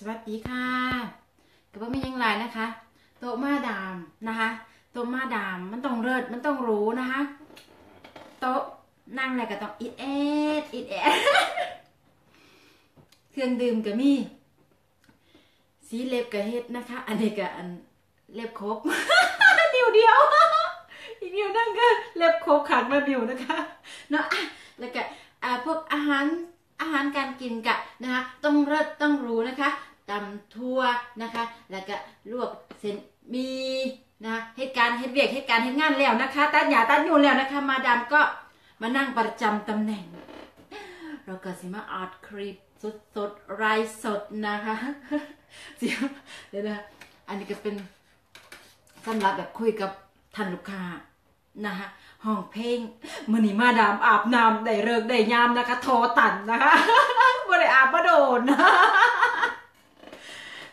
สวัสดีค่ะกับว่ามียังไรนะคะ โต๊ะมาดามนะคะ โต๊ะมาดามมันต้องเลิศมันต้องรู้นะคะ โต๊ะนั่งอะไรก็ต้องอิดเอดอิดเอดเครื่องดื่มก็มีสีเล็บกับเฮ็ดนะคะ อันนี้ก็อันเล็บครบเดียวเดียวอีกเดียวนั่นก็เล็บครบขังมาเดียวนะคะเนาะแล้วก็พวกอาหาร อาหารการกินกะนะคะต้องเลิศต้องรู้นะคะตำทั่วนะคะ แล้วก็ลวกเส้นมีนะคะเหตุการณ์เหตุเวียกเหตุการณ์เหตุงานแล้วนะคะตัดหยาตัดยูนแล้วนะคะ มาดามก็มานั่งประจำตำแหน่ง เราก็สิมาอัดคลิปสดสดๆรายสดนะคะเดี๋ยวนะอันนี้ก็เป็นสำหรับแบบคุยกับท่านลูกค้า นะคะห้องเพลงมือนีมาดามอาบน้ำได้เริกได้ยามนะคะโทรตันนะคะบ่ได้อาบมาโดน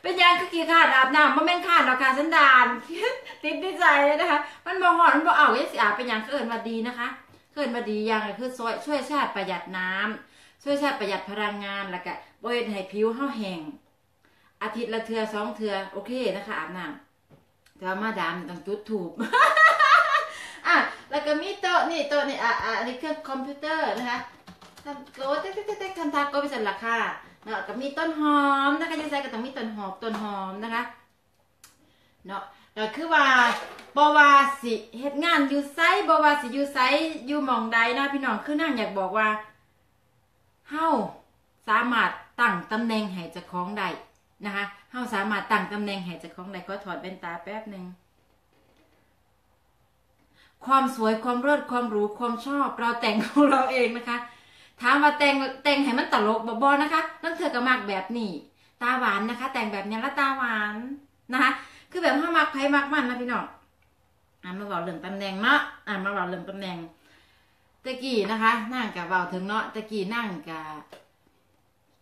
เป็นยังคือกี่ขาดอาบน้ำมันแม่นขาดหรอกค่ะสันดานติดใจเลยนะคะ มันบ่หอนมันบ่เอายังสิอาบเป็นยังเอินมาดีนะคะเอินมาดีอย่างคือช่วยช่วยชาติประหยัดน้ำช่วยชาติประหยัดพลังงานแล้วก็บ่เฮ็ดให้ผิวเฮาแห้งอาทิตย์ละเทือสองเทือโอเคนะคะอาบน้ำแต่ว่ามาดามต้องจุดถูก อะแล้วก็มีโต๊ะนี่โต๊ะนี่อะอะอันนี้เครื่องคอมพิวเตอร์นะคะทำโต๊ะเต๊ะเต๊ะเต๊ะทำทาโกไปสันราคาเนาะก็มีต้นหอมนะคะยังใส่ก็ต้องมีต้นหอมต้นหอมนะคะเนาะแล้วคือว่าบว่าสิเฮ็ดงานอยู่ไซบว่าสิอยู่ไซอยู่มองใดนะพี่น้องคือนั่งอยากบอกว่าเฮาสามารถตั้งตำแหน่งให้เจ้าของได้นะคะเฮาสามารถตั้งตำแหน่งให้เจ้าของได้ก็ถอดแว่นตาแป๊บหนึ่ง ความสวยความเลิศความหรูความชอบเราแต่งของเราเองนะคะ ถามว่าแต่งแต่งให้มันตลกบบ่นะคะนั่นเธอก็มักแบบนี้ ตาหวานนะคะ แต่งแบบนี้แล้วตาหวานนะคะ คือแบบห้ามักไพ่มักมันนะพี่น้องอ่ามาบอกเรื่องตำแหน่งเนาะอ่ามาบอกเรื่องตำแหน่งตะกี้นะคะนั่งกับเบาถึงเนาะตะกี้นั่งกับ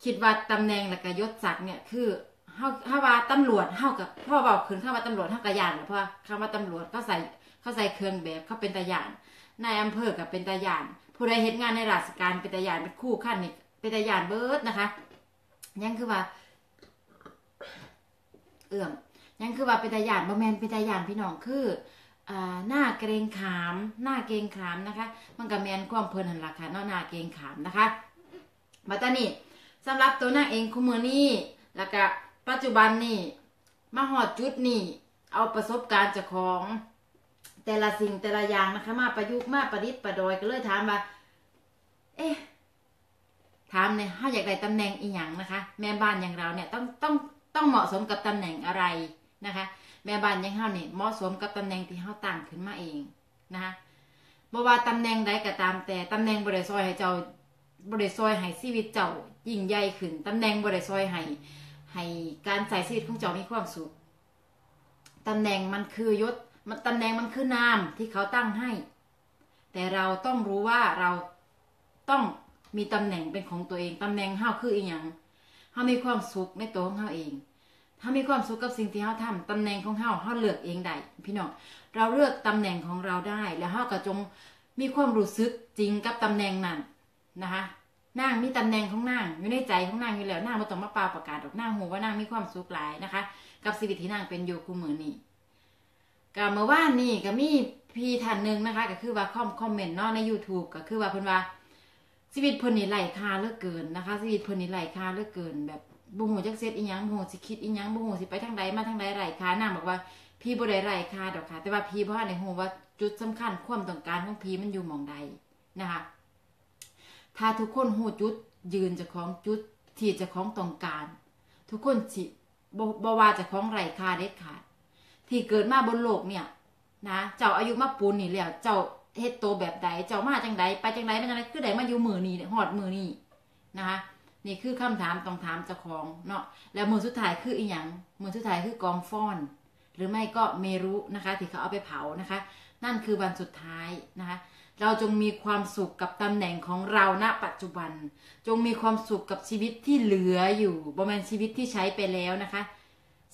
คิดว่าตำแหน่งแล้วก็ยศศักดิ์เนี่ยคือเฮาเฮาว่าตำรวจเฮากับพ่อบอกขึ้นเข้าว่าตำรวจเฮากระยานเพราะว่าคำว่าตำรวจเขาใส่ เขาใส่เครื่องแบบเขาเป็นตาหยานนายอำเภอกับเป็นตาหยาน ผู้ใดเฮ็ดงานในราชการเป็นตาหยานเป็นคู่ขั้นนี่เป็นตาหยานเบิร์ดนะคะยังคือว่า เอื้อมยังคือว่าเป็นตาหยานบ่แมนเป็นตาหยานพี่น้องคืออ่าหน้าเกรงขาม หน้าเกรงขามนะคะ มันก็แมนความเพลินหันราคาเนาะหน้าเกรงขามนะคะมาตอนนี้สำหรับตัวนางเองคุมือนี้แล้วก็ปัจจุบันนี่มาหอดจุดนี่เอาประสบการณ์จากของ แต่ละสิ่งแต่ละอย่างนะคะ มาประยุกต์มาประดิษฐ์ประดอยก็เลยถามว่า เอ๊ะถามเนี่ยถ้าอยากได้ตำแหน่งอีหยังนะคะ แม่บ้านอย่างเราเนี่ยต้องต้องต้องเหมาะสมกับตำแหน่งอะไรนะคะ แม่บ้านอยังเฮาเนี่ยเหมาะสมกับตำแหน่งที่เฮาตั้งขึ้นมาเองนะคะบ่ว่าตำแหน่งใดก็ตาม แต่ตำแหน่งบ่ได้ซอยให้เจ้าบ่ได้ซอยให้ชีวิตเจ้ายิ่งใหญ่ขึ้นตำแหน่งบ่ได้ซอยให้ให้การใช้ชีวิตของเจ้ามีความสุขตำแหน่งมันคือยศ มันตำแหน่งมันคือนามที่เขาตั้งให้ แต่เราต้องรู้ว่าเราต้องมีตำแหน่งเป็นของตัวเองตำแหน่งเฮาคืออีหยังเฮามีความสุขในตัวของเฮาเองถ้ามีความสุขกับสิ่งที่เราทำตำแหน่งของเฮาเฮาเลือกเองได้พี่น้องเราเลือกตำแหน่งของเราได้ แล้วเฮาก็จงมีความรู้สึกจริงกับตำแหน่งนั้นนะคะนางมีตำแหน่งของนางอยู่ในใจของนางอยู่แล้วนางบ่ต้องมาปาประกาศดอกนางหูว่านางมีความสุขหลายนะคะ กับชีวิตที่นางเป็นอยู่คู่มือนี้ ก็เมื่อวานนี่ก็มีพี่ท่านหนึ่งนะคะ ก็คือว่าคอมคอมเมนต์เนาะใน YouTube ก็คือว่าเพิ่นว่าชีวิตเพิ่นนี่ไหลค่าเหลือเกินนะคะชีวิตเพิ่นนี่ไหลค่าเหลือเกิน แบบบ่ฮู้จักเซ็ดอีหยังบ่ฮู้สิคิดอีหยังบ่ฮู้สิไปทางใดมาทางใดไหลค่านางบอกว่าพี่บ่ได้ไหลค่าดอกค่ะ แต่ว่าพี่บ่ทันได้ฮู้ว่าจุดสำคัญความต้องการของพี่มันอยู่หม่องใดนะคะ ถ้าทุกคนฮู้จุดยืนเจ้าของจุดที่เจ้าของต้องการ ทุกคนสิบ่บ่ว่าเจ้าของไหลค่าเด็ดขาด ที่เกิดมาบนโลกเนี่ยนะเจ้าอายุมาปูนนี่แล้วเจ้าเฮ็ดโตแบบใดเจ้ามาจังใดไปจังใดมาจังใดคือใดมาอยู่มือนี่หอดมือนี่นะคะนี่คือคำถามต้องถามเจ้าของเนาะแล้วมือสุดท้ายคืออีหยังมือสุดท้ายคือกองฟ้อน หรือไม่ก็เมรุนะคะที่เขาเอาไปเผานะคะ นั่นคือวันสุดท้ายนะคะ เราจงมีความสุขกับตำแหน่งของเราณปัจจุบัน จงมีความสุขกับชีวิตที่เหลืออยู่บ่แม่นชีวิตที่ใช้ไปแล้วนะคะ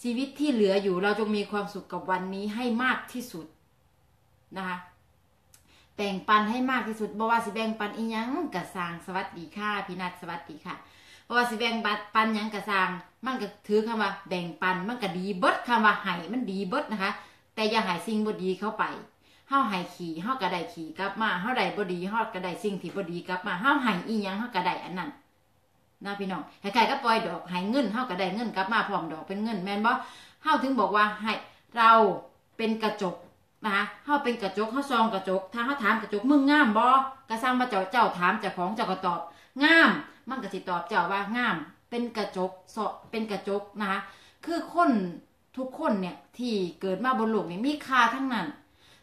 ชีวิตที่เหลืออยู่เราจงมีความสุขกับวันนี้ให้มากที่สุดนะคะแบ่งปันให้มากที่สุดบ่ว่าสิแบ่งปันอีหยังกะสร้างสวัสดีค่ะพี่นัทสวัสดีค่ะบ่ว่าสิแบ่งปันหยังกะสร้าง มันก็ถือคำว่า แบ่งปันมันก็ดีเบิดคำว่าให้มันดีเบิดนะคะ แต่อย่าให้สิ่งบ่ดีเข้าไปเฮาให้ขี่เฮาก็ได้ขี่กลับมาเฮาได้บ่ดีเฮาก็ได้สิ่งที่บ่ดีกลับมาเฮาให้อีหยังเฮาก็ได้อันนั้น นะพี่น้องคล้ายๆกับปล่อยดอกให้เงินเฮาก็ได้เงินกลับมาพร้อมดอกเป็นเงินแม่นบ่เฮาถึงบอกว่าให้เราเป็นกระจกนะคะเฮาเป็นกระจกเฮาซองกระจก ถ้าเฮาถามกระจกมึงงามบ่ก็สร้างมาเจ้าเจ้าถามเจ้าของเจ้าก็ตอบงาม มันก็สิตอบเจ้าว่างาม เป็นกระจกเสาะเป็นกระจกนะคะคือคนทุกคนเนี่ยที่เกิดมาบนโลกนี่มีค่าทั้งนั้น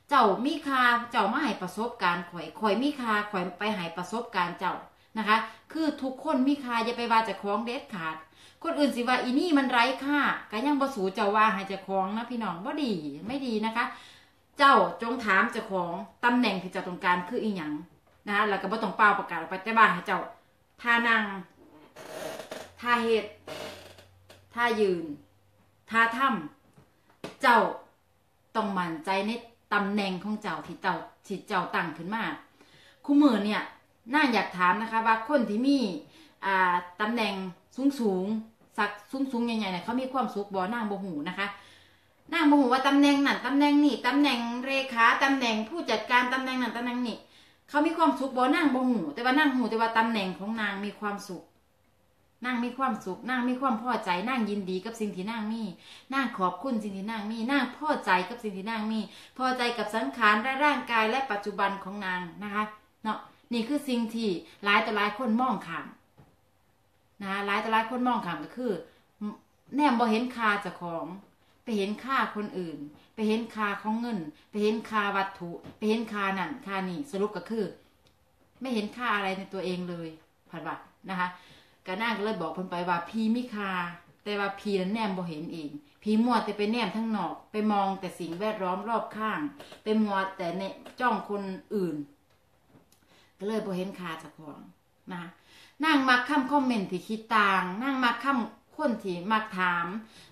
เจ้ามีค่าเจ้ามาให้ประสบการณ์ข่อยข่อยมีค่าข่อยไปให้ประสบการณ์เจ้า นะคะ คือทุกคนมีค่าอย่าไปว่าจะคล้าของเด็ดขาด คนอื่นสิว่าอีนี่มันไร้ค่าก็ยังบ่สูเจ้าว่าให้จะคล้าของนะพี่น้องบ่ดีไม่ดีนะคะ เจ้าจงถามเจ้าของตำแหน่งที่เจ้าต้องการคืออีหยังนะคะแล้วก็บ่ต้องเป่าประกาศออกไปแต่ว่านให้เจ้าท่านั่งท่าเฮ็ดท่ายืนท่าถ้ำเจ้าต้องมั่นใจในตำแหน่งของเจ้าที่เจ้าที่เจ้าตั้งขึ้นมาคู่มือเนี่ย น่าอยากถามนะคะว่าคนที่มีอ่าตำแหน่งสูงสูงสักสูงสูงใหญ่ๆเนี่ยเขามีความสุขบ่นางบ่หูนะคะนางโมโหว่าตำแหน่งนั่นตำแหน่งนี่ตำแหน่งเลขาตำแหน่งผู้จัดการตำแหน่งนั่นตำแหน่งนี่เขามีความสุขบ่นางบ่หูแต่ว่านางหูแต่ว่าตำแหน่งของนางมีความสุขนางมีความสุขนางมีความพอใจนางยินดีกับสิ่งที่นางมีนางขอบคุณสิ่งที่นางมีนางพอใจกับสิ่งที่นางมี พอใจกับสังขารและร่างกายและปัจจุบันของนางนะคะ เนาะ นี่คือสิ่งที่หลายต่อหลายคนมองข้ามนะหลายต่อหลายคนมองข้ามก็คือ แนมบ่เห็นค่าเจ้าของ ไปเห็นค่าคนอื่น ไปเห็นค่าของเงิน ไปเห็นค่าวัตถุ ไปเห็นค่านั่นค่านี่สรุปก็คือ ไม่เห็นค่าอะไรในตัวเองเลยผัดว่านะคะกาน่าก็เลยบอกเพิ่นไปว่าพีมีค่าแต่ว่าพีนั้นแนมบ่เห็นเองพีมัวแต่ไปแนมทั้งนอก ไปมองแต่สิ่งแวดล้อมรอบข้าง ไปมัวแต่ในจ้องคนอื่น ก็เลยบ่เห็นค่าเจ้าของนะคะนั่งมักคำคอมเมนต์ที่คิดต่างนั่งมักคำคนที่มักถาม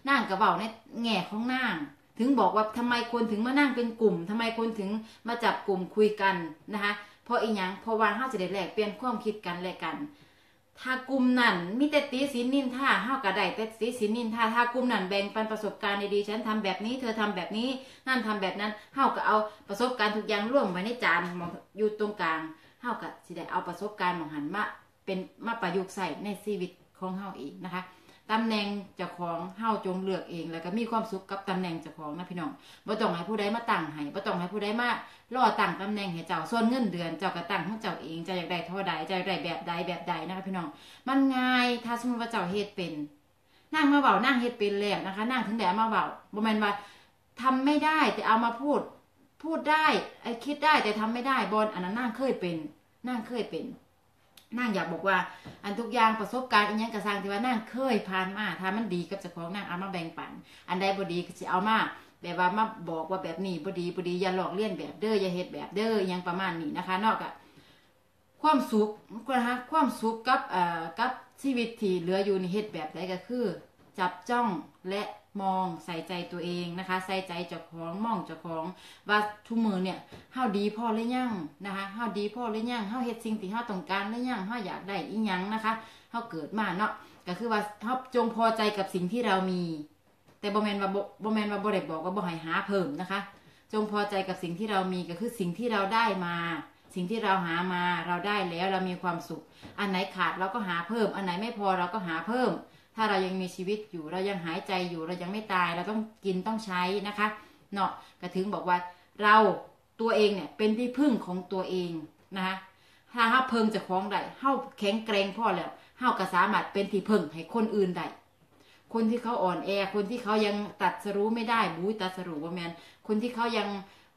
นั่งกระเบาในแง่ของนั่งถึงบอกว่าทำไมคนถึงมานั่งเป็นกลุ่มทำไมคนถึงมาจับกลุ่มคุยกันนะคะเพราะอีหยังเพราะว่าเฮาจะได้แลกเปลี่ยนความคิดกันและกัน ถ้ากลุ่มนั้นมีแต่ตีสินนินท่าเฮาก็ได้แต่ตีสินนินท่าถ้ากลุ่มนั้นแบ่งปันประสบการณ์ดีๆฉันทำแบบนี้เธอทำแบบนี้นั่นทำแบบนั้นเฮาก็เอาประสบการณ์ทุกอย่างร่วมไว้ในจานอยู่ตรงกลาง เฮาก็สิได้เอาประสบการณ์หมองหันมาเป็นมาประยุกต์ใส่ในชีวิตของเฮาอีกนะคะตำแหน่งเจ้าของเฮาจงเลือกเอง แล้วก็มีความสุขกับตำแหน่งเจ้าของนะพี่น้องบ่ต้องให้ผู้ใดมาตั้งให้บ่ต้องให้ผู้ใดมาล่อตั้งตำแหน่งให้เจ้าส่วนเงินเดือนเจ้าก็ตั้งของเจ้าเองเจ้าอยากได้เท่าใดเจ้าอยากได้แบบใดแบบใดนะคะพี่น้องมันง่ายถ้าสมมติว่าเจ้าเฮ็ดเป็นนั่งมาเบานั่งเฮ็ดเป็นแล้วนะคะ นั่งถึงแดดมาเบาบ่แม่นว่าทำไม่ได้แต่เอามาพูด พูดได้ไอ้คิดได้แต่ทำไม่ได้บอลอันนั้นนั่งเคยเป็นนั่งเคยเป็นนั่งอยากบอกว่า อันทุกอย่างประสบการณ์อันยังกระซังที่ว่านั่งเคยผ่านมาถ้ามันดีกับเจ้าของนั่งเอามาแบ่งปัน อันใดบ่ดีก็สิเอามาแบบว่ามาบอกว่าแบบนี้บ่ดีบ่ดีอย่าหลอกเลียนแบบเด้ออย่าเฮ็ดแบบเด้อยังประมาณนี้นะคะ นอกจากความสุขนะคะความสุขกับเอ่อกับชีวิตที่เหลืออยู่ในเฮ็ดแบบใดก็คือ จับจ้องและ มองใส่ใจตัวเองนะคะ ใส่ใจเจ้าของมองเจ้าของว่าทุกมือเนี่ยเฮาดีพอหรือยังนะคะเฮาดีพอหรือยังเฮาเฮ็ดสิ่งที่เฮาต้องการหรือยังเฮาอยากได้อีหยังนะคะเฮาเกิดมาเนาะก็คือว่าเฮาจงพอใจกับสิ่งที่เรามี แต่บ่แมนว่าบ่บ่แมนว่าบ่ได้บอกว่าบ่ให้หาเพิ่มนะคะ จงพอใจกับสิ่งที่เรามีก็คือสิ่งที่เราได้มาสิ่งที่เราหามาเราได้แล้วเรามีความสุข อันไหนขาดเราก็หาเพิ่ม อันไหนไม่พอเราก็หาเพิ่ม ถ้าเรายังมีชีวิตอยู่เรายังหายใจอยู่เรายังไม่ตายเราต้องกินต้องใช้นะคะเนาะก็ถึงบอกว่าเราตัวเองเนี่ยเป็นที่พึ่งของตัวเองนะคะถ้าเฮาเพิ่งจะคล้องได้เฮาแข็งแกร่งพอแล้วเฮาก็สามารถเป็นที่พึ่งให้คนอื่นได้คนที่เขาอ่อนแอ คนที่เขายังตัดสรู้ไม่ได้บุ้ยตัดสรู้ว่าแมนคนที่เขายัง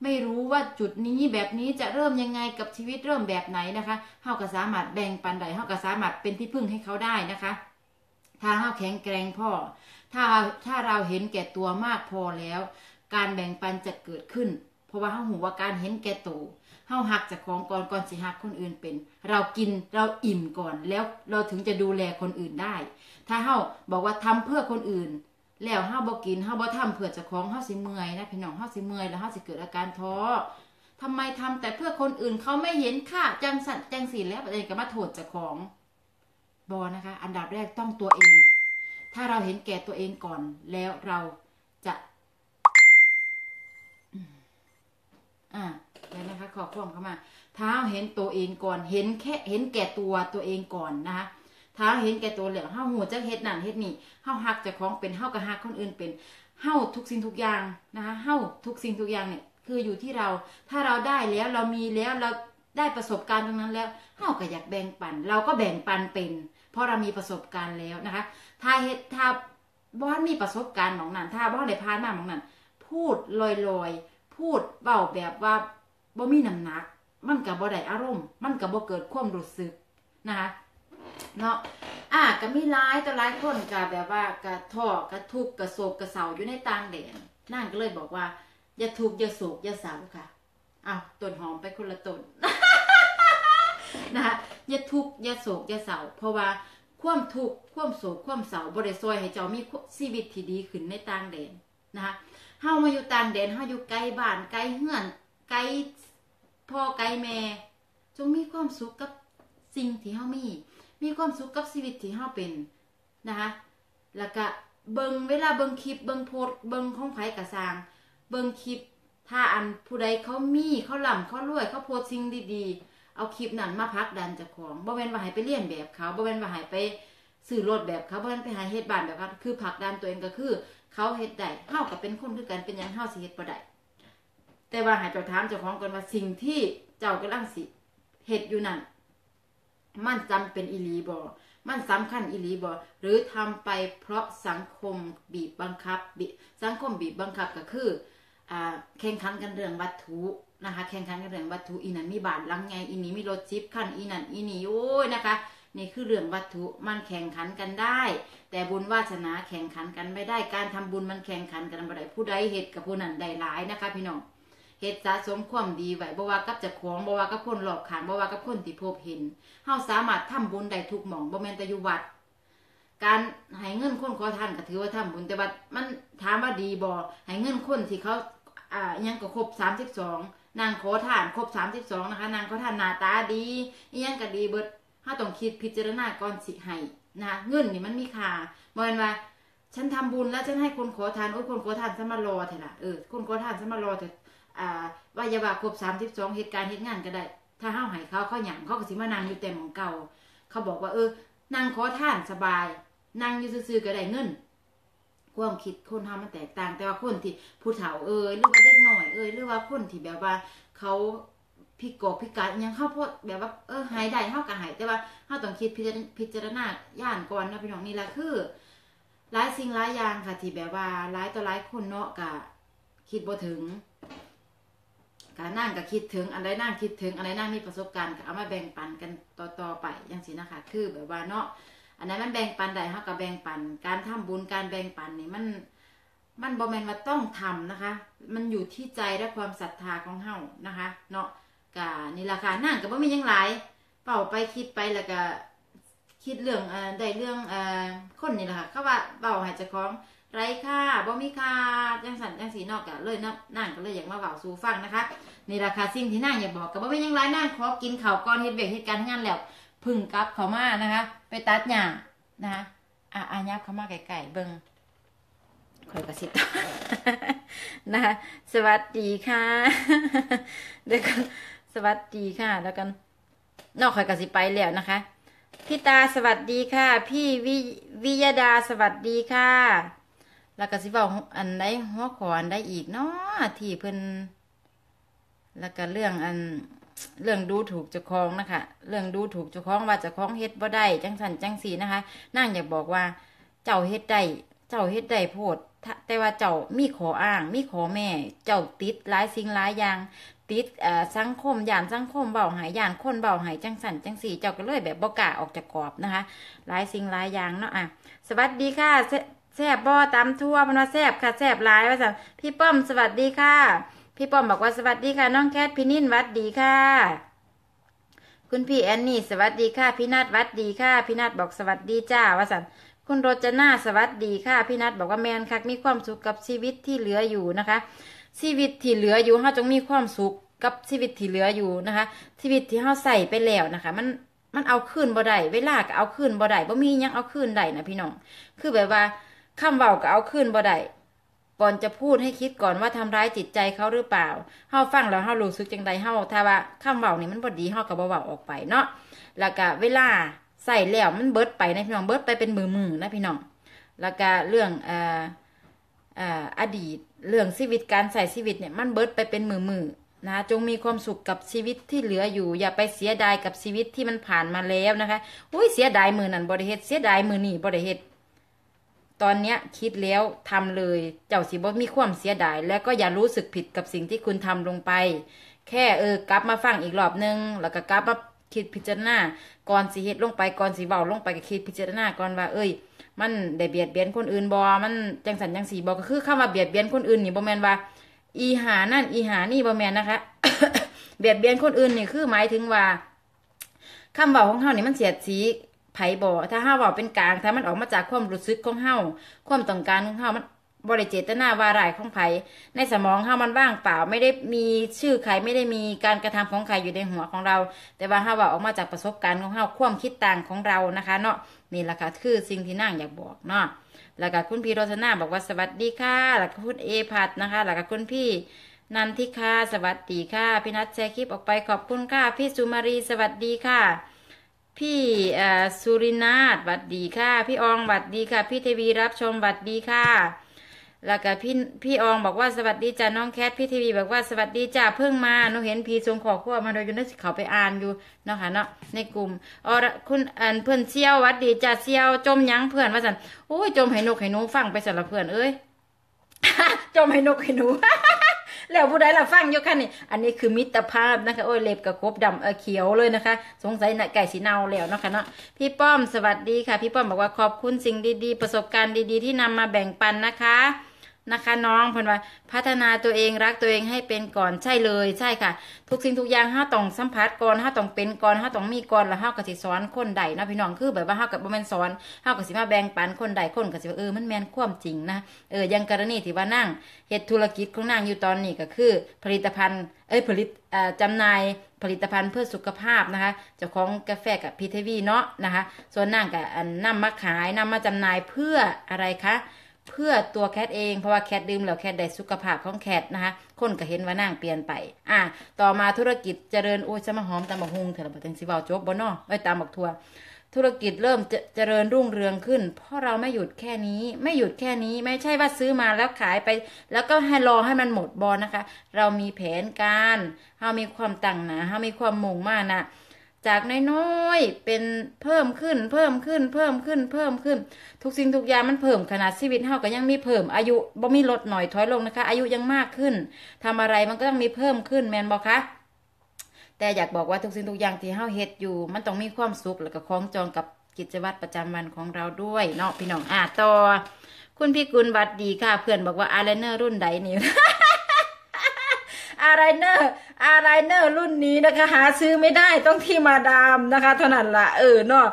ไม่รู้ว่าจุดนี้แบบนี้จะเริ่มยังไงกับชีวิตเริ่มแบบไหนนะคะเฮาก็สามารถแบ่งปันได้เฮาก็สามารถเป็นที่พึ่งให้เขาได้นะคะ ถ้าเฮาแข็งแกร่งพอถ้าถ้าเราเห็นแก่ตัวมากพอแล้ว การแบ่งปันจะเกิดขึ้น เพราะว่าเฮาหูว่าการเห็นแก่ตัวเฮาหักจากของก่อนก่อนสิหักคนอื่นเป็น เรากินเราอิ่มก่อนแล้วเราถึงจะดูแลคนอื่นได้ ถ้าเฮาบอกว่าทำเพื่อคนอื่น แล้วเฮาบ่กินเฮาบ่ทำเพื่อจ้าของเฮาสิเมื่อยนะพี่น้องเฮาสิเมื่อยแล้วเฮาสิเกิดอาการท้อทำไมทำแต่เพื่อคนอื่นเขาไม่เห็นค่าจังสันจังสีแล้วอะไรก็มาโทษจ้าของ บอนะคะ อันดับแรกต้องตัวเอง ถ้าเราเห็นแก่ตัวเองก่อน แล้วเราจะอ่าเดี๋ยวนะคะขอความเข้ามาถ้าเห็นตัวเองก่อน เห็นแค่เห็นแก่ตัวตัวเองก่อนนะคะถ้าเห็นแก่ตัวแล้วเฮาหัวจะเฮ็ดนั่นเฮ็ดนี่เฮาฮักเจ้าของเป็นเฮาก็ฮักคนอื่นเป็นเฮาทุกสิ่งทุกอย่างนะคะเฮาทุกสิ่งทุกอย่างเนี่ยคืออยู่ที่เรา ถ้าเราได้แล้วเรามีแล้วเราได้ประสบการณ์ตรงนั้นแล้วเฮาก็อยากแบ่งปัน เราก็แบ่งปันเป็น เพราะเรามีประสบการณ์แล้วนะคะ ถ้าเฮ็ดถ้าบ้านมีประสบการณ์หมองนั้นถ้าบ้านได้ผ่านมาหมองนั้นพูดลอยๆ พูดเบาแบบว่าบ่มีน้ำหนัก มันก็บ่ได้อารมณ์ มันก็บ่เกิดความรู้สึกนะคะเนาะอะก็มีหลายต่อหลายคนก็แบบว่ากระทอกระทุกกระโศกกระเศร้าอยู่ในต่างแดนนั่นก็เลยบอกว่า อย่าทุกอย่าโศกอย่าเศร้าค่ะอ้าวต้นหอมไปคนละต้น นะคะอย่าทุกข์อย่าโศกอย่าเศร้าเพราะว่าความทุกข์ความโศกความเศร้าบ่ได้ซอยให้เจ้ามีชีวิตที่ดีขึ้นในต่างแดนนะคะเฮามาอยู่ต่างแดนเฮาอยู่ไกลบ้านไกลเฮือนไกลพ่อไกลแม่ จงมีความสุขกับสิ่งที่เฮามี มีความสุขกับชีวิตที่เฮาเป็นนะคะแล้วก็เบิงเวลาเบิงคลิปเบิงโพสเบิงของไผกระสาง เบิงคลิป ถ้าอันผู้ใดเขามีเขาล่ำเขารวยเขาโพสสิ่งดีๆ เอาคลิปนั้นมาพักดันจากของบ่แม่นว่าให้ไปเลียนแบบเขาบ่แม่นว่าให้ไปซื้อรถแบบเขาบ่แม่นไปหาเฮ็ดบ้านแบบเขาคือผลักดันตัวเองก็คือ เขาเฮ็ดได้เฮาก็เป็นคนคือกันเป็นหยังเฮาสิเฮ็ดบ่ได้แต่ว่าให้เจ้าถามเจ้าของก่อนว่าสิ่งที่เจ้ากำลังสิเฮ็ดอยู่นั่นมันจำเป็นอีหลีบอมันสำคัญอีหลีบอหรือทำไปเพราะสังคมบีบบังคับบิสังคมบีบบังคับก็คืออ่าแข่งขันกันเรื่องวัตถุ นะคะแข่งขันกันเรื่องวัตถุอีนั่นมีบานหลังไงอีนี้มีรถจิ๊บคันอีนั่นอีนี่โอ้ยนะคะ นี่คือเรื่องวัตถุมันแข่งขันกันได้ แต่บุญวาสนาแข่งขันกันไม่ได้การทำบุญมันแข่งขันกันบ่ได้ผู้ใดเฮ็ดกับผู้นั้นได้หลายนะคะ พี่น้องเฮ็ดสะสมความดีไว้บ่ว่ากับจ้าของบ่ว่ากับคนรอบข้างบ่ว่ากับคนที่พบเห็นเฮาสามารถทำบุญได้ทุกหม่องบ่แม่นแต่อยู่วัดการให้เงินคนขอทานก็ถือว่าทำบุญแต่ว่ามันถามว่าดีบ่ให้เงินคนที่เขาอ่ายังก็ครบ32 นางขอทานครบ32นะคะ นางขอทานหน้าตาดีอิหยังก็ดีเบิดเฮาต้องคิดพิจารณาก่อนสิให้นะเงินนี่มันมีค่าบ่แม่นว่า ฉันทำบุญแล้วฉันให้คนขอทานโอ้ยคนขอทานฉันมารอเถอะล่ะเออคนขอทานฉันมารอเถอะอ่าว่ายาว่าครบสามสิบสองเหตุการณ์เหตุงานก็ได้ ถ้าเฮาให้เขาเขาหยังเขาก็สิมานั่งอยู่แต่หมองเก่า เขาบอกว่าเออนั่งขอทานสบายนั่งอยู่ซื่อๆก็ได้เงิน ความคิดคนเฮามันแตกต่าง แต่ว่าคนที่ผู้เฒ่าเอ้ยหรือว่าเด็กหน้อยเอ้ยหรือว่าคนที่แบบว่าเขาพิกอกพิการยังเข้าพดแบบว่าเออหายได้เฮาก็หายแต่ว่าเฮาต้องคิดพิจารณาย่านก่อนนะพี่น้องนี่แหละคือหลายสิ่งหลายอย่างค่ะที่แบบว่าหลายต่อหลายคนเนาะก็คิดบ่ถึงการนั่งก็คิดถึงอันใดนั่งคิดถึงอันใดนั่งมีประสบการณ์ก็เอามาแบ่งปันกันต่อๆไปอย่างสินะคะ คือแบบว่าเนาะ อันนั้นมันแบ่งปันได้เฮาก็แบ่งปัน การทำบุญการแบ่งปันนี่มัน มันบ่แม่นว่าต้องทำนะคะ มันอยู่ที่ใจและความศรัทธาของเฮานะคะ เนาะก็นี่ล่ะค่ะนั่งก็บ่มียังหลายเป่าไปคิดไปแล้วก็คิดเรื่องเอ่อได้เรื่องเอ่อคนนี่แหละค่ะเขาว่าเป่าห้เจ้าของไร้ค่าบ่มีค่าจังสันจังสีนอกก็เลยนะนั่งก็เลยอยากมาเว้าสู่ฟังนะคะนี่ราคาสิ่งที่นางอย่าบอกก็บ่เป็นหยังไรนางขอกินข้าวก่อนเฮ็ดเวกเฮ็ดการงานแล้วพึ่งกลับเขามานะคะ ตัดหญ้านะคะอะอายับเข้ามาไกลๆเบิ่งคอยกระสิบนะคะสวัสดีค่ะเดี๋ยวกันสวัสดีค่ะ แล้วกันนอกคอยกระสิไปแล้วนะคะพี่ตาสวัสดีค่ะ พี่วิวิยดาสวัสดีค่ะ แล้วก็สิเว้าอันใดหัวขออันใดอีกเนาะที่เพิ่นแล้วก็เรื่องอัน เรื่องดูถูกเจ้าของนะคะ เรื่องดูถูกเจ้าของว่าเจ้าของเฮ็ดบ่ได้จังสันจังสีนะคะนางอยากบอกว่า เจ้าเฮ็ดได้เจ้าเฮ็ดได้โพดแต่ว่าเจ้ามีขออ้าง มีขอแม่ เจ้าติดหลายสิ่งหลายอย่างติดเอ่อสังคมย่านสังคมเบาหายย่านคนเบาหายจังสันจังสีเจ้าก็เลยแบบบ่กล้าออกจากกรอบนะคะ หลายสิ่งหลายอย่างเนาะอะสวัสดีค่ะแซ่บบ่ตามทั่วมันว่าแซ่บค่ะแซ่บหลายว่าสั่นพี่ป้อมสวัสดีค่ะ พี่ป้อมบอกว่าสวัสดีค่ะ น้องแคทพี่นิ่นวัดดีค่ะ คุณพี่แอนนี่สวัสดีค่ะพี่นัทวัดดีค่ะพี่นัทบอกสวัสดีจ้าว่าสันคุณโรจนาสวัสดีค่ะพี่นัทบอกว่าแมนคักมีความสุขกับชีวิตที่เหลืออยู่นะคะ ชีวิตที่เหลืออยู่เฮาจงมีความสุขกับชีวิตที่เหลืออยู่นะคะ ชีวิตที่เฮาใส่ไปแล้วนะคะ มันมันเอาคืนบ่ได้เวลาก็เอาคืนบ่ได้บ่มียังเอาคืนได้นะพี่น้องคือแบบว่าคำเว้าก็เอาคืนบ่ได้ ก่อนจะพูดให้คิดก่อนว่าทำร้ายจิตใจเขาหรือเปล่าเฮาฟังแล้วเฮารู้สึกจังใดเฮาถ้าว่าคำเว้านี่มันบ่ดีเฮาก็บ่เว้าออกไปเนาะแล้วก็เวลาใส่แล้วมันเบิดไปนะพี่น้องเบิดไปเป็นมือมือๆนะพี่น้องแล้วก็เรื่องเอ่อเอ่ออดีตเรื่องชีวิตการใส่ชีวิตเนี่ยมันเบิดไปเป็นมือมือๆนะจงมีความสุขกับชีวิตที่เหลืออยู่ อย่าไปเสียดายกับชีวิตที่มันผ่านมาแล้วนะคะอุ้ยเสียดายมือนั่นบริเฮ็ดเสียดายมือนี่บริเฮ็ด ตอนเนี้ยคิดแล้วทำเลย เจ้าสิบ่มีความเสียดาย แล้วก็อย่ารู้สึกผิดกับสิ่งที่คุณทำลงไป แค่เออกลับมาฟังอีกรอบนึง แล้วก็กลับมาคิดพิจารณาก่อนสิเฮ็ดลงไปก่อนสิเว้าลงไปก็คิดพิจารณาก่อนว่าเอ้ย มันได้เบียดเบียนคนอื่นบ่มันจังสันจังสีบ่ก็คือคำว่าเบียดเบียนคนอื่นนี่บ่แมนว่า อีหานั่น อีหานี่บ่แมนนะคะเบียดเบียนคนอื่นนี่คือหมายถึงว่าคำเว้าของเฮานี่มันเสียดสี ไผบ่ถ้าเฮาเว้าเป็นกลาง ถ้ามันออกมาจากความรู้สึกของเฮาความต้องการของเฮามันบ่ได้เจตนาว่าร้ายของไผในสมองเฮามันว่างเปล่าไม่ได้มีชื่อใครไม่ได้มีการกระทำของใครอยู่ในหัวของเรา แต่ว่าเฮาเว้าออกมาจากประสบการณ์ของเฮาความคิดต่างของเรานะคะ เนาะนี่แหละค่ะคือสิ่งที่นางอยากบอกเนาะแล้วก็คุณพี่โรสนาบอกว่าสวัสดีค่ะแล้วก็คุณเอพัดนะคะแล้วก็คุณพี่นันทิคาสวัสดีค่ะพี่นัทแชร์คลิปออกไปขอบคุณค่ะพี่สุมารีสวัสดีค่ะ พี่สุรินาถสวัสดีค่ะ พี่อองสวัสดีค่ะ พี่เทวีรับชมสวัสดีค่ะ แล้วก็พี่พี่อองบอกว่าสวัสดีจ้าน้องแคทพี่เทวีบอกว่าสวัสดีจ้าเพิ่งมาหนูเห็นพีทรงขอขั้วมาโดยอยูนักเขาไปอ่านอยู่เนาะค่ะเนาะในกลุ่มอ๋อคุณอันเพื่อนเซี่ยวหวัดดีจ้าเซี่ยวจมยังเพื่อนว่าสันโอ้ยจมให้นกให้หนูฟังไปสันละเพื่อนเอ้ยจมให้นกให้หนู แล้วผู้ใดล่ะฟังอยู่ค่ะนี่ อันนี้คือมิตรภาพนะคะ โอ้ยเล็บกับครบดำเออเขียวเลยนะคะ สงสัยนะไก่สีเนาแล้วนะคะเนาะ พี่ป้อมสวัสดีค่ะ พี่ป้อมบอกว่าขอบคุณสิ่งดีๆ ประสบการณ์ดีๆ ที่นำมาแบ่งปันนะคะ นะคะน้องเพิ่นว่าพัฒนาตัวเองรักตัวเองให้เป็นก่อนใช่เลยใช่ค่ะ ทุกสิ่งทุกอย่างห้าต้องสัมผัสก่อนห้าต้องเป็นก่อนห้าต้องมีก่อนแล้วห้ากสิสอนคนใดนะพี่น้องคือแบบว่าห้ากับบ่แม่นสอนห้ากสิมาแบ่งปันคนใดคนกสิเออมันแม่นความจริงนะเออยังกรณีที่ว่านั่งเฮ็ดธุรกิจของนางอยู่ตอนนี้ก็คือ ผลิตภัณฑ์เอ้ยผลิตจำหน่ายผลิตภัณฑ์เพื่อสุขภาพนะคะเจ้าของกาแฟกับพีเทวีเนาะนะคะ ส่วนนางกับอันนำมาขายนำมาจำหน่ายเพื่ออะไรคะ เพื่อตัวแคทเองเพราะว่าแคทดื่มแล้วแคทได้สุขภาพของแคทนะคะคนก็เห็นว่านางเปลี่ยนไป อะต่อมาธุรกิจเจริญโอ้ยจะมาหอมตามบักฮุงเถอะบัดจังสิเว้าจบบ่เนาะไว้ตามบักทัวธุรกิจเริ่มจะเจริญรุ่งเรืองขึ้น เพราะเราไม่หยุดแค่นี้ ไม่หยุดแค่นี้ไม่ใช่ว่าซื้อมาแล้วขายไป แล้วก็ให้รอให้มันหมดบอลนะคะ เรามีแผนการเรามีความตั้งหนาเรามีความมุ่งมั่นนะ จากน้อยๆเป็นเพิ่มขึ้น เพิ่มขึ้น เพิ่มขึ้น เพิ่มขึ้น ทุกสิ่งทุกอย่างมันเพิ่มขนาดชีวิตเฮาก็ยังมีเพิ่มอายุบ่มีลดหน่อยถอยลงนะคะ อายุยังมากขึ้นทำอะไรมันก็ต้องมีเพิ่มขึ้นแมนบอกคะแต่อยากบอกว่าทุกสิ่งทุกอย่างที่เฮาเฮ็ดอยู่ มันต้องมีความสุขแล้วก็คล้องจองกับกิจวัตรประจำวันของเราด้วยเนาะพี่น้องอะต่อคุณพี่กุลบัดดีค่ะ เพื่อนบอกว่าอาร์ไลเนอร์รุ่นใดนี่ อาร์ไลเนอร์อาร์ไลเนอร์รุ่นนี้นะคะ หาซื้อไม่ได้ต้องที่มาดามนะคะเท่านั้นละเออเนาะ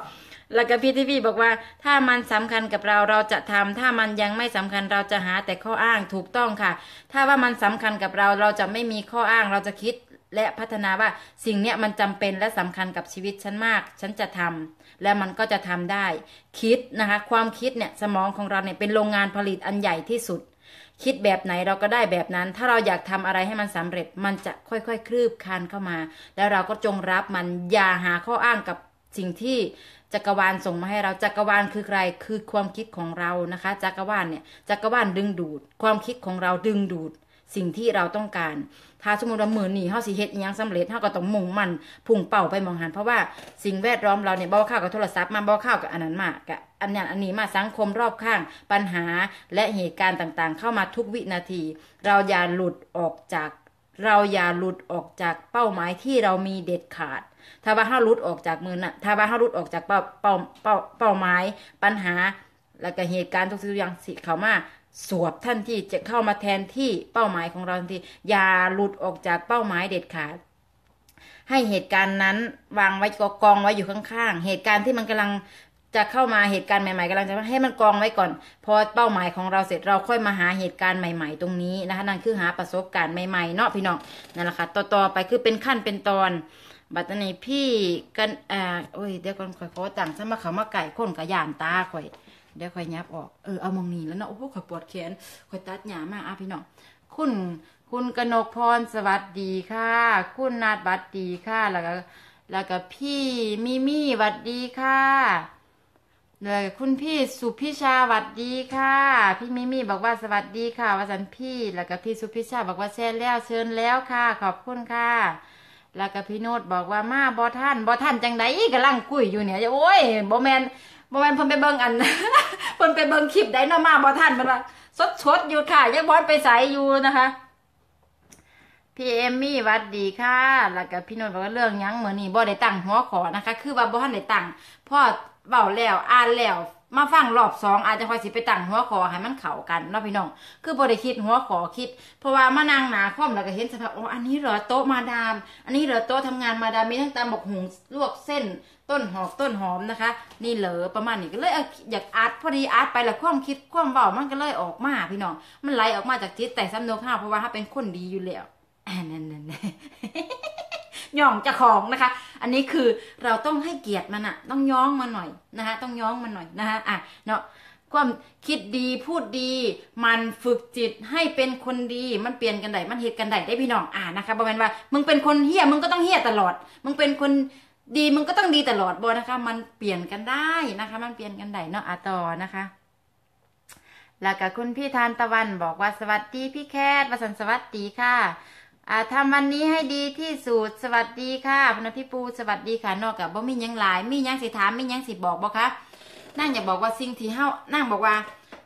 แล้วก็พี่ทีวีบอกว่า ถ้ามันสำคัญกับเราเราจะทำถ้ามันยังไม่สำคัญเราจะหาแต่ข้ออ้างถูกต้องค่ะ ถ้าว่ามันสำคัญกับเราเราจะไม่มีข้ออ้างเราจะคิดและพัฒนาว่าสิ่งเนี้ยมันจำเป็นและสำคัญกับชีวิตฉันมาก ฉันจะทำและมันก็จะทำได้ คิดนะคะ ความคิดเนี่ยสมองของเราเนี่ยเป็นโรงงานผลิตอันใหญ่ที่สุด คิดแบบไหนเราก็ได้แบบนั้น ถ้าเราอยากทำอะไรให้มันสำเร็จ มันจะค่อยๆคลืบคานเข้ามา แล้วเราก็จงรับมันอย่าหาข้ออ้างกับสิ่งที่จักรวาลส่งมาให้เราจักรวาลคือใครคือความคิดของเรานะคะจักรวาลเนี่ยจักรวาลดึงดูด ความคิดของเราดึงดูด สิ่งที่เราต้องการ ถ้าสมมติว่ามือนี่เฮาสิเฮ็ดอิหยังสำเร็จเฮาก็ต้องมุ่งมันพุ่งเป้าไปมองหันเพราะว่าสิ่งแวดล้อมเราเนี่ยบ่เข้ากับโทรศัพท์มาบ่เข้ากับอันนั้นมากกับอันนั้นอันนี้มาสังคมรอบข้างปัญหาและเหตุการณ์ต่างๆ เข้ามาทุกวินาที เราอย่าหลุดออกจาก เราอย่าหลุดออกจากเป้าหมายที่เรามีเด็ดขาด ถ้าว่าเฮาหลุดออกจากมือน่ะถ้าว่าเฮาหลุดออกจากเป้าเป้าเป้าเป้าหมายปัญหา แล้วก็เหตุการณ์ทุกสิ่งทุกอย่างสิเข้ามา สวบท่านที่จะเข้ามาแทนที่เป้าหมายของเราทันทีอย่าหลุดออกจากเป้าหมายเด็ดขาด ให้เหตุการณ์นั้นวางไว้กองไว้อยู่ข้างๆ เหตุการณ์ที่มันกำลังจะเข้ามาเหตุการณ์ใหม่ๆกำลังจะให้มันกองไว้ก่อน พอเป้าหมายของเราเสร็จเราค่อยมาหาเหตุการณ์ใหม่ ๆ ตรงนี้นะคะนั่นคือหาประสบการณ์ใหม่ๆเนาะพี่น้องนั่นแหละค่ะต่อๆไปคือเป็นขั้นเป็นตอนบัดนี้พี่กันอ่าโอ้ยเดี๋ยวก่อนข่อยขอตั้งซะมาเขามาไก่คนกับย่านตาข่อย เดี๋ยวข่อยยับออก เออ เอามองนี้แล้วเนาะ โอ้โหข่อยปวดแขนข่อยตัดหยามากอะพี่น้อง คุณ คุณกนกพรสวัสดีค่ะ คุณนาดบัดดีค่ะ แล้วก็แล้วก็พี่มิมี่หวัดดีค่ะเลยคุณพี่สุพิชาหวัดดีค่ะ พี่มิมี่บอกว่าสวัสดีค่ะวสันพี่ แล้วก็พี่สุพิชาบอกว่าแช่แล้วเชิญแล้วค่ะ ขอบคุณค่ะ แล้วก็พี่โนดบอกว่ามาบอท่านบอท่านจังไดกำลังคุยอยู่เนี่ยโอ้ยบอแมน บอแมนเพิ่นไปเบิ่งอันเพิ่นไปเบิ่งคลิปไดเนาะมาบอท่านเพิ่นว่าสดสดอยู่ค่ะยังบอสไปใส่อยู่นะคะพี่เอมมี่วัดดีค่ะ แล้วก็พี่นนท์บอกว่าเรื่องยังเหมือนนี่บ่ได้ตั้งหัวขอนะคะ คือว่าบ่ทันได้ตั้งพ่อเบาแล้วอ่านแล้วมาฟังรอบสองอาจจะค่อยสิไปตั้งหัวขอให้มันเข้ากันเนาะพี่น้อง คือบ่ได้คิดหัวขอคิด เพราะว่ามานั่งหนาคอมแล้วก็เห็นสภาพอ๋ออันนี้เหรอโต๊ะมาดาม อันนี้เหรอโต๊ะทำงานมาดามมีทั้งตำบกหุงลวกเส้น ต้นหอมต้นหอมนะคะ นี่เหลอประมาณนี้ก็เลยอยากอาร์ตพอดีอาร์ตไปล้วความคิดความเบามันก็เลยออกมาพี่น้องมันไหลออกมาจากจิตแต่สำนกห้าเพราะว่าถ้าเป็นคนดีอยู่แล้วอ่านั่นนั่นย่องจะของนะคะ อันนี้คือเราต้องให้เกียรติมันอะต้องย้องมันหน่อยนะคะต้องย้องมันหน่อยนะคะอะเนาะความคิดดีพูดดี มันฝึกจิตให้เป็นคนดีมันเปลี่ยนกันได้มันเหตุกันได้ได้พี่น้องอ่านะคะประมาณว่า มึงเป็นคนเฮี้ยมึงก็ต้องเฮี้ยตลอด มึงเป็นคน ดีมึงก็ต้องดีตลอดบอนะคะ มันเปลี่ยนกันได้นะคะ มันเปลี่ยนกันได้เนาะอะต่อนะคะแล้วก็คุณพี่ทานตะวันบอกว่าสวัสดีพี่แคทวสันสวัสดีค่ะอ่าทำวันนี้ให้ดีที่สุดสวัสดีค่ะพนพี่ปูสวัสดีค่ะ นอกจากบ่มียังหลายมียังสิถามมียังสิบอกบ่คะนั่งอย่าบอกว่าสิ่งที่เฮานั่งบอกว่า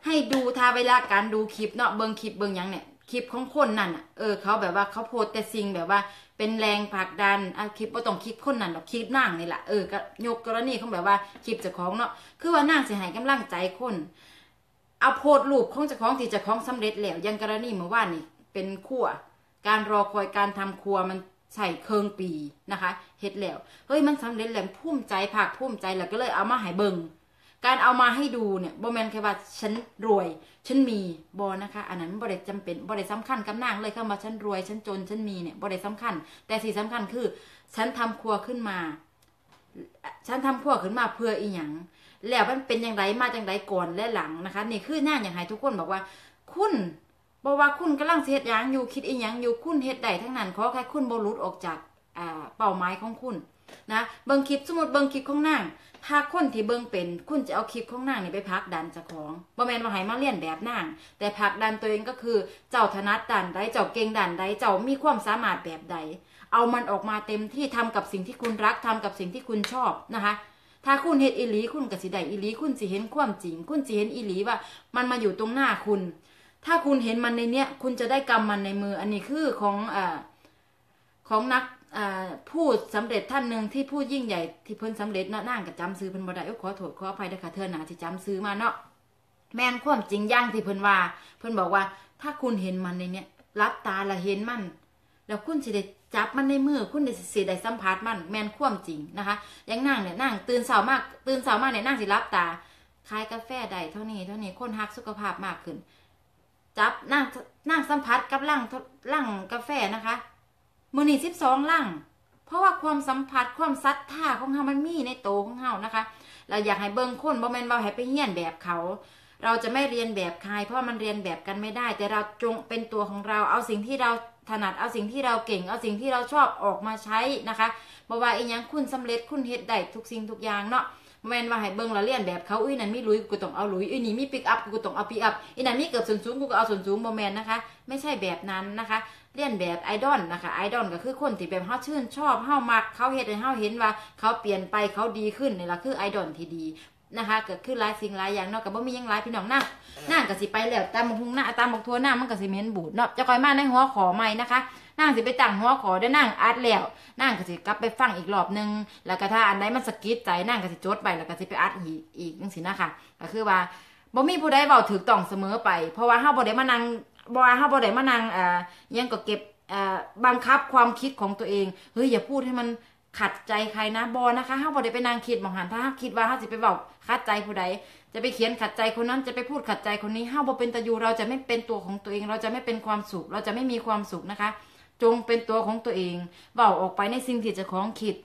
ให้ดูทาเวลาการดูคลิปเนาะเบิ่งคลิปเบิ่งยังเนี่ยคลิปของคนนั่นอะเออเขาแบบว่าเขาโพสแต่สิ่งแบบว่า เป็นแรงผลักดันอะคลิปบ่ต้องคลิปคนนั่นหรอกคลิปนั่งนี่แหละเออก็ยกกรณีของแบบว่าคลิปจ้าของเนาะคือว่านั่งเสิให้กำลังใจคนเอาโพดรูปของจ้าของที่จ้าของสำเร็จแล้วยังกรณีเมื่อวานนี่เป็นครัวการรอคอยการทำครัวมันใส่เคิงปีนะคะเฮ็ดแล้วเฮ้ยมันสำเร็จแล้วภูมิใจภาคภูมิใจแล้วก็เลยเอามาให้เบิง การเอามาให้ดูเนี่ยบ่แมนแค่ว่าฉันรวย ฉันมีบ่นะคะ อันนั้นบ่ได้จำเป็นบ่ได้สำคัญกับนางเลยคำว่าฉันรวย ฉันจน ฉันมีเนี่ยบ่ได้สำคัญ แต่สิ่งสำคัญคือ ฉันทำครัวขึ้นมา ฉันทำครัวขึ้นมาเพื่ออีหยังแล้วมันเป็นอย่างไรมาจังไรก่อนและหลังนะคะ นี่คือหน้าอย่างไรทุกคนบอกว่า คุณบอกว่าคุณกำลังสิเฮ็ดหยังอยู่คิดอีหยังอยู่คุณเฮ็ดได้ทั้งนั้นขอแค่คุณบ่หลุดออกจากเป้าหมายของคุณนะเบิ่งคลิปสมมติเบิ่งคลิปของนาง ถ้าคนที่เบิ่งเป็น คุณจะเอาคลิปของนางนี่ไปพักดันเจ้าของบ่แมนว่าให้มาเรียนแบบนาง แต่พักดันตัวเองก็คือ เจ้าถนัดด้านใดเจ้าเก่งด้านใดเจ้ามีความสามารถแบบใด เอามันออกมาเต็มที่ทำกับสิ่งที่คุณรักทำกับสิ่งที่คุณชอบนะคะ ถ้าคุณเฮ็ดอีหลีคุณก็สิได้อีหลีคุณสิเห็นความจริง คุณสิเห็นอีหลีว่า มันมาอยู่ตรงหน้าคุณ ถ้าคุณเห็นมันในเนี้ย คุณจะได้กำมันในมือ อันนี้คือของอ่าของนัก ผู้สำเร็จท่านหนึ่งที่ผู้ยิ่งใหญ่ที่เพิ่นสำเร็จเนาะนั่งกับจำซื้อเพิ่นบ่ได้เอ้ยขอโทษขออภัยด้วยค่ะเธอหนาที่จำซื้อมาเนาะแม่นความจริงย่างที่เพิ่นว่า เพิ่นบอกว่า ถ้าคุณเห็นมันในเนี้ยรับตาละเห็นมัน แล้วคุณสิได้จับมันในมือคุณได้สิได้สัมผัสมัน แมนความจริงนะคะอยังนั่งเนี่ยนั่งตื่นเช้ามาก ตื่นเช้ามากเนี่ยนั่งสิรับตาขายกาแฟได้เท่านี้เท่านี้คนฮักสุขภาพมากขึ้น จับนั่งนั่งสัมผัสกับร่างร่างกาแฟนะคะ มือนี่สิบสองร่างเพราะว่าความสัมผัสความซัดท่าของเฮามันมีในโตของเฮานะคะ เราอยากให้เบิ่งคนบ่แมนว่าให้ไปเฮี้ยนแบบเขา เราจะไม่เรียนแบบใคร เพราะมันเรียนแบบกันไม่ได้ แต่เราจงเป็นตัวของเราเอาสิ่งที่เราถนัดเอาสิ่งที่เราเก่ง เอาสิ่งที่เราชอบออกมาใช้นะคะบ่ว่าอีหยังคุณสำเร็จคุณเฮ็ดได้ทุกสิ่งทุกอย่างเนาะบ่แมนว่าให้เบิ่งล้วเรียนแบบเขาอุ้ยนั่นมีลุยกูต้องเอาลุยอุ้ยนี่มีปิกอัพกูต้องเอาปิกอัพอีนั่นมีเกือบส่วนสูงกูก็เอาส่วนสูงบ่แมนนะคะ ไม่ใช่แบบนั้นนะคะ เรียนแบบไอดอลนะคะไอดอลก็คือคนที่แบบเฮาชื่นชอบเฮามักเขาเฮ็ดให้เฮาเห็นว่าเขาเปลี่ยนไปเขาดีขึ้นนี่ล่ะคือไอดอลที่ดีนะคะเกิดขึ้นหลายสิ่งหลายอย่างเนาะก็บ่มีหยังหลายพี่น้องนะนั่งก็สิไปแล้วตามบักหุงหน้าตามบักทั่วหน้ามันก็สิเหม็นบูดเนาะจะคอยมาในหัวขอใหม่นะคะนั่งสิไปตั้งหัวขอได้นั่งอัดแล้วนั่งก็สิกลับไปฟังอีกรอบนึงแล้วก็ถ้าอันใดมันสะกิดใจนั่งก็สิจดไปแล้วก็สิไปอัดอีกอีกจังซี่นะคะก็คือว่าบ่มีผู้ใดเว้าถูกต้องเสมอไป เพราะว่าเฮาบ่ได้มานั่ง บ่ว่าเฮาบ่ได้มานั่งเอ่อยังก็เก็บอ่าบังคับความคิดของตัวเองเฮ้ยอย่าพูดให้มันขัดใจใครนะบอนะคะห้าบอได้ไปนางคิดมองหันถ้าคิดว่าห้าสิไปบอกขัดใจผู้ใดจะไปเขียนขัดใจคนนั้นจะไปพูดขัดใจคนนี้ห้าบอเป็นตะยูเราจะไม่เป็นตัวของตัวเอง เราจะไม่เป็นความสุข เราจะไม่มีความสุขนะคะ จงเป็นตัวของตัวเองเว้าออกไปในสิ่งที่จะของคิด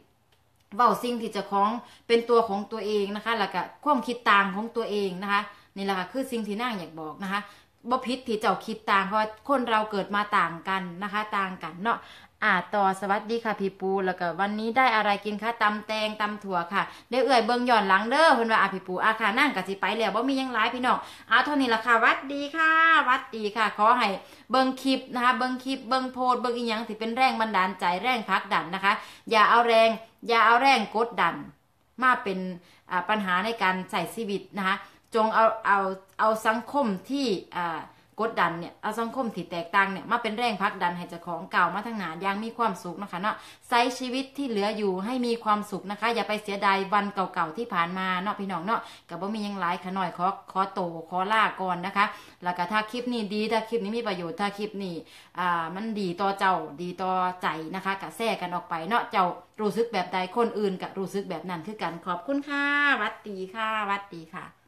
เว้าสิ่งที่จะของเป็นตัวของตัวเองนะคะ แล้วก็ความคิดต่างของตัวเองนะคะนี่แหละค่ะคือสิ่งที่นางอยากบอกนะคะ บ่ผิดที่เจ้าคิดต่างเพราะคนเราเกิดมาต่างกันนะคะ ต่างกันเนาะอ่าต่อสวัสดีค่ะพี่ปูแล้วก็วันนี้ได้อะไรกินคะตำแตงตำถั่วค่ะเดี๋ยวเอื่อยเบิ่งย้อนหลังเด้อเพิ่นว่าอะพี่ปูอาค่ะนั่งก็สิไปแล้วบ่มียังหลายพี่น้องเอาเท่านี้ละค่ะวัดดีค่ะวัดดีค่ะ ขอให้เบิ่งคลิปนะคะเบิ่งคลิปเบิ่งโพสเบิ่งอีหยังที่เป็นแรงบันดาลใจแรงผลักดันนะคะ อย่าเอาแรง อย่าเอาแรงกดดัน มาเป็นอ่าปัญหาในการใส่ชีวิตนะคะ จงเอาเอาเอาสังคมที่อ่ากดดันเนี่ยเอาสังคมที่แตกต่างเนี่ยมาเป็นแรงผลักดันให้เจ้าของเก่ามาทั้งหนาอย่างมีความสุขนะคะเนาะใช้ชีวิตที่เหลืออยู่ให้มีความสุขนะคะ อย่าไปเสียดายวันเก่าๆที่ผ่านมาเนาะพี่น้องเนาะกับว่ามียังหลายขะหน่อยขอขอโตขอล่าก่อนนะคะ แล้วก็ถ้าคลิปนี้ดีถ้าคลิปนี้มีประโยชน์ถ้าคลิปนี้อ่ามันดีต่อเจ้าดีต่อใจนะคะกะแซ่กันออกไปเนาะเจ้ารู้สึกแบบใดคนอื่นก็รู้สึกแบบนั้นคือกันขอบคุณค่ะวัดดีค่ะวัดดีค่ะ